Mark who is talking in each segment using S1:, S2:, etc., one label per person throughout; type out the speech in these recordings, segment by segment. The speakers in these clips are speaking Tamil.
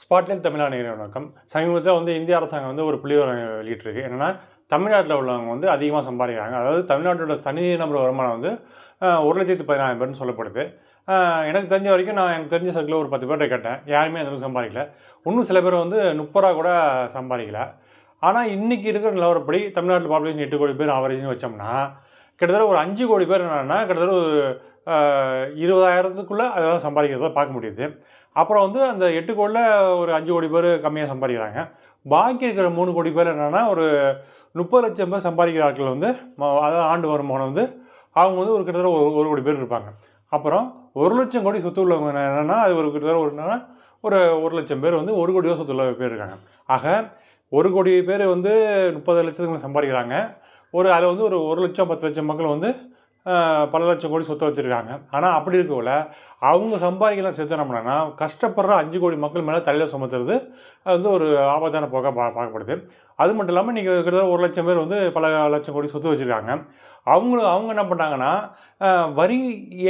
S1: ஸ்பாட்லைட் தமிழ்நாடு நேயர்களே வணக்கம். சமீபத்தில் வந்து இந்திய அரசாங்கம் வந்து ஒரு புள்ளிவிவரம் வெளியிட்டிருக்கு. என்னென்னா தமிழ்நாட்டில் உள்ளவங்க வந்து அதிகமாக சம்பாதிக்கிறாங்க. அதாவது தமிழ்நாட்டோட தனி நபர் வருமானம் வந்து ஒரு லட்சத்து பதினாயிரம் பேர்னு சொல்லப்படுது. எனக்கு தெரிஞ்ச வரைக்கும் நான் எனக்கு தெரிஞ்ச சர்க்கிளில் ஒரு பத்து பேர்கிட்ட கேட்டேன். யாருமே அந்த அளவுக்கு சம்பாதிக்கல. இன்னும் சில பேர் வந்து முப்பது ரூபா கூட சம்பாதிக்கல. ஆனால் இன்றைக்கி இருக்கிற நிலவரப்படி தமிழ்நாட்டில் பாப்புலேஷன் எட்டு கோடி பேர் ஆவரேஜ்னு வச்சோம்னா கிட்டத்தட்ட ஒரு அஞ்சு கோடி பேர் என்னென்னா கிட்டத்தட்ட ஒரு இருபதாயிரத்துக்குள்ளே அதெல்லாம் சம்பாதிக்கிறத பார்க்க முடியுது. அப்புறம் வந்து அந்த எட்டு கோடியில் ஒரு அஞ்சு கோடி பேர் கம்மியாக சம்பாதிக்கிறாங்க. பாக்கி இருக்கிற மூணு கோடி பேர் என்னென்னா ஒரு முப்பது லட்சம் பேர் சம்பாதிக்கிற ஆட்கள் வந்து அதாவது ஆண்டு வருமானம் வந்து அவங்க வந்து ஒரு கிட்டத்தட்ட ஒரு ஒரு கோடி பேர் இருப்பாங்க. அப்புறம் ஒரு லட்சம் கோடி சொத்து உள்ளவங்க என்னென்னா அது ஒரு கிட்டத்தட்ட ஒரு என்னென்னா ஒரு ஒரு லட்சம் பேர் வந்து ஒரு கோடி சொத்து உள்ள பேர் இருக்காங்க. ஆக ஒரு கோடி பேர் வந்து முப்பது லட்சத்துக்கு சம்பாதிக்கிறாங்க. ஒரு அதில் வந்து ஒரு ஒரு லட்சம் பத்து லட்சம் மக்கள் வந்து பல லட்சம் கோடி சொத்து வச்சுருக்காங்க. ஆனால் அப்படி இருக்கக்குள்ள அவங்க சம்பாதிக்கலாம் செத்துனோம்னா என்ன கஷ்டப்படுற அஞ்சு கோடி மக்கள் மேலே தலையில் சுமத்துறது அது வந்து ஒரு ஆபத்தான போக்காக பா பார்க்கப்படுது. அது மட்டும் இல்லாமல் நீங்கள் கிட்டத்தட்ட ஒரு லட்சம் பேர் வந்து பல லட்சம் கோடி சொத்து வச்சுருக்காங்க. அவங்களும் அவங்க என்ன பண்ணுறாங்கன்னா வரி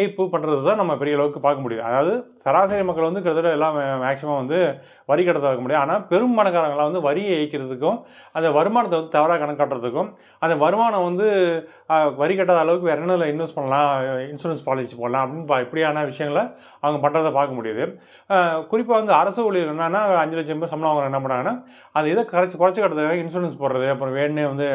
S1: ஏய்ப்பு பண்ணுறது தான் நம்ம பெரிய அளவுக்கு பார்க்க முடியுது அதாவது சராசரி மக்கள் வந்து கிட்டத்தட்ட எல்லாம் மேக்ஸிமம் வந்து வரி கட்டத்தை வைக்க முடியும். ஆனால் பெரும் பணக்காரங்களாம் வந்து வரியை ஏய்க்கிறதுக்கும் அந்த வருமானத்தை வந்து தவறாக கணக்காட்டுறதுக்கும் அந்த வருமானம் வந்து வரி கட்டாத அளவுக்கு வேறு என்னதில் இன்வெஸ்ட் பண்ணலாம் இன்சூரன்ஸ் பாலிசி போடலாம் அப்படின்னு பா- இப்படியான விஷயங்களை அவங்க பண்ணுறதை பார்க்க முடியுது. குறிப்பாக வந்து அரசு ஊழியர் என்னன்னா அஞ்சு லட்சம் பேர் சம்பளம் அவங்க என்ன பண்ணுறாங்கன்னா அந்த இதை கரைச்சி குறைச்சி கட்டுறதுக்காக இன்சூரன்ஸ் போடுறது அப்புறம் வேணுனே வந்து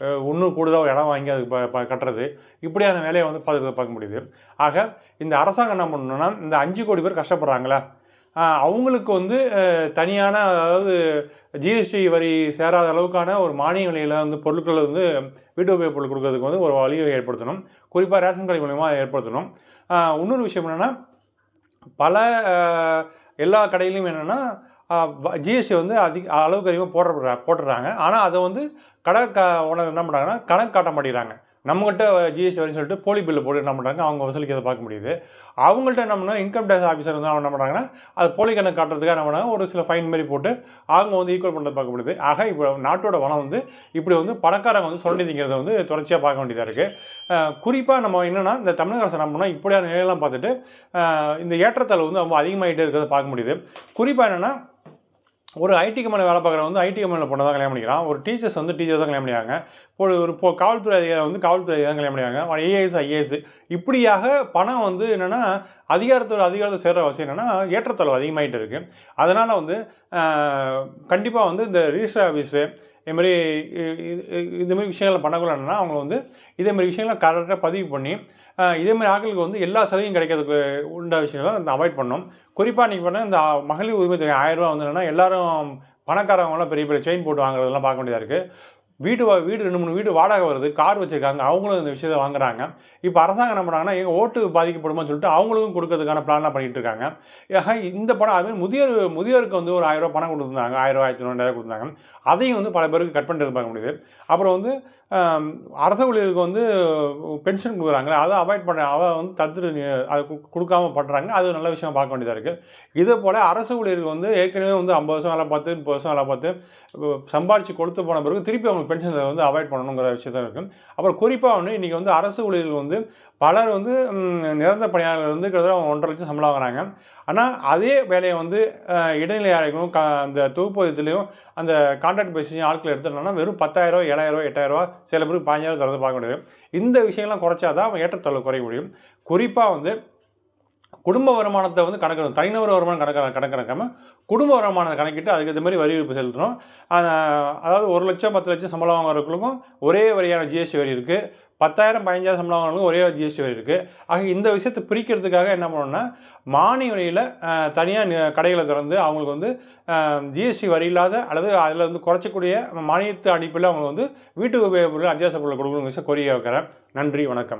S1: அஹ், இன்னும் கூடுதலாக ஒரு இடம் வாங்கி அதுக்கு ப- ப- கட்டுறது. இப்படியான வேலையை வந்து பார்த்து பார்க்க முடியுது. ஆக இந்த அரசாங்கம் என்ன பண்ணணும்னா இந்த அஞ்சு கோடி பேர் கஷ்டப்படுறாங்களா? அவங்களுக்கு வந்து தனியான அதாவது ஜிஎஸ்டி வரி சேராத அளவுக்கான ஒரு மானிய விலையில் வந்து பொருட்களை வந்து வீட்டு உபயோகப் பொருள் கொடுக்கறதுக்கு வந்து ஒரு வழியை ஏற்படுத்தணும். குறிப்பாக ரேஷன் கடை மூலயமா ஏற்படுத்தணும். இன்னொரு விஷயம் என்னென்னா பல எல்லா கடையிலையும் என்னென்னா ஜிஎஸ்டி வந்து அதிக அளவுக்கு அதிகமாக போடுற போட்டுடுறாங்க ஆனால் அதை வந்து கடை க உனக்கு என்ன பண்ணுறாங்கன்னா கணக்கு காட்ட மாட்டேங்கிறாங்க. நம்மகிட்ட ஜிஎஸ்டி வரைன்னு சொல்லிட்டு போலி பில்லு போட்டு என்ன பண்ணுறாங்க அவங்க வசூலிக்கிறத பார்க்க முடியுது. அவங்கள்ட்ட என்ன பண்ணால் இன்கம் டேக்ஸ் ஆஃபீஸர் வந்து அவங்க என்ன பண்ணுறாங்கன்னா அது போலி கணக்கு காட்டுறதுக்காக என்ன பண்ணாங்க ஒரு சில ஃபைன் மாதிரி போட்டு அவங்க வந்து ஈக்குவல் பண்ணுறது பார்க்க முடியுது. ஆக இப்போ நாட்டோட வளம் வந்து இப்படி வந்து பணக்காரங்க வந்து சொல்லிதிங்கிறத வந்து தொடர்ச்சியாக பார்க்க வேண்டியதாக இருக்குது குறிப்பாக நம்ம என்னென்னா இந்த தமிழக அரசு என்ன பண்ணால் இப்படியான நிலையெல்லாம் பார்த்துட்டு இந்த ஏற்றத்தாழ்வு வந்து ரொம்ப அதிகமாகிட்டே இருக்கிறத பார்க்க முடியுது. குறிப்பாக என்னென்னா ஒரு ஐடி கம்பெனியில் வேலை பார்க்குறவங்க வந்து ஐடி கம்பெனியில் பொண்ணை தான் கல்யாணம் பண்ணிக்கிறான். ஒரு டீச்சர்ஸ் வந்து டீச்சர் தான் கல்யாணம் பண்ணிக்கிறாங்க. ஒரு ஒரு இப்போ காவல்துறை அதிகாரி வந்து காவல்துறை தான் கல்யாணம் பண்ணிக்கிறாங்க. ஐஏஎஸ் ஐஏஎஸ் இப்படியாக பணம் வந்து என்னென்னா அதிகாரத்தோட அதிகாரத்தை சேர்கிற அவசியம் என்னென்னா ஏற்றத்தாழ்வு அதிகமாகிட்டு இருக்குது அதனால் வந்து கண்டிப்பாக வந்து இந்த ரிஜிஸ்டர் ஆஃபீஸு இது இதுமாரி விஷயங்கள்லாம் பண்ணக்குள்ள என்னென்னா அவங்க வந்து இதேமாரி விஷயங்களை கரெக்டாக பதிவு பண்ணி இதே இதேமாதிரி ஆட்களுக்கு வந்து எல்லா சலுகையும் கிடைக்கிறதுக்கு உண்ட விஷயங்களை இந்த அவாய்ட் பண்ணணும். குறிப்பாக நீங்கள் பண்ண இந்த மகளிர் உரிமை தொகை ஆயிரம் ரூபா வந்து என்னென்னா எல்லாரும் பணக்காரவங்களாம் பெரிய பெரிய செயின் போட்டு வாங்குறதெல்லாம் பார்க்க வேண்டியதாக இருக்குது வீடு வா- வீடு ரெண்டு மூணு வீடு வாடகை வருது கார் வச்சுருக்காங்க அவங்களும் இந்த விஷயத்தை வாங்குறாங்க. இப்போ அரசாங்கம் என்ன பண்ணுறாங்கன்னா எங்கள் ஓட்டு பாதிக்கப்படுமான்னு சொல்லிட்டு அவங்களுக்கும் கொடுக்கறதுக்கான பிளான்லாம் பண்ணிட்டு இருக்காங்க. ஆக இந்த படம் அதுமாதிரி முதியோர் முதியோருக்கு வந்து ஒரு ஆயிரம் ரூபா பணம் கொடுத்துருந்தாங்க ஆயிரம் ரூபாய் ஆயிரத்தி ரெண்டாயிரம் கொடுத்தாங்க அதையும் வந்து பல பேருக்கு கட் பண்ணிட்டு பார்க்க முடியுது. அப்புறம் வந்து அரச அரசு ஊழியருக்கு வந்து பென்ஷன் கொடுக்குறாங்களே அதை அவாய்ட் பண்ண அவ வந்து தடுத்துட்டு அது கொடுக்காம பண்ணுறாங்க அது நல்ல விஷயம் பார்க்க வேண்டியதாக இருக்குது இதே போல் அரசு ஊழியருக்கு வந்து ஏற்கனவே வந்து ஐம்பது வருஷம் வேலை பார்த்து முப்பது வருஷம் வேலை பார்த்து சம்பாரித்து கொடுத்து போன பிறகு திருப்பி அவங்க பென்ஷன் வந்து அவாய்ட் பண்ணணுங்கிற விஷயத்தான் இருக்குது அப்புறம் குறிப்பாக வந்து இன்றைக்கி வந்து அரசு ஊழியர்கள் வந்து பலர் வந்து நிரந்தர பணியாளர்கள் வந்து கிட்டத்தட்ட அவங்க ஒன்றரை லட்சம் சம்பளம் வாங்குறாங்க. ஆனால் அதே வேலையை வந்து இடைநிலை அறைகளும் க அந்த தொகுப்பதியத்துலேயும் அந்த கான்ட்ராக்ட் பேசியும் ஆட்கள் எடுத்துட்டோம்னா வெறும் பத்தாயிரம் ஏழாயிரம் எட்டாயிரரூவா சில பேருக்கு பாஞ்சாயிரம் தரது பார்க்க முடியும். இந்த விஷயங்கள்லாம் குறைச்சாதான் அவன் ஏற்றத்தாழ்வு குறைய முடியும். குறிப்பாக வந்து குடும்ப வருமானத்தை வந்து கணக்கிடும் தனிநபர் வருமானம் கணக்க கணக்கணக்காமல் குடும்ப வருமானத்தை கணக்கிட்டு அதுக்கு ஏற்ற மாதிரி வரி விதிப்பு செலுத்தணும். அதாவது ஒரு லட்சம் பத்து லட்சம் சம்பளம் வாங்குறவங்களுக்கும் ஒரே வரியான ஜிஎஸ்டி வரி இருக்குது பத்தாயிரம் பதினஞ்சாயிரம் சம்பளம் வாங்குறவங்களுக்கும் ஒரே ஜிஎஸ்டி வரி இருக்குது ஆக இந்த விஷயத்தை பிரிக்கிறதுக்காக என்ன பண்ணணும்னா மானிய வழியில் தனியாக கடைகளை திறந்து அவங்களுக்கு வந்து ஜிஎஸ்டி வரி இல்லாத அல்லது அதில் வந்து குறைச்சக்கூடிய மானியத்து அடிப்பில் அவங்க வந்து வீட்டு உபயோக பொருள் அத்தியாவசிய பொருள் கொடுக்கணுங்கிற விஷயம் கோரிக்கை வைக்கிறேன். நன்றி வணக்கம்.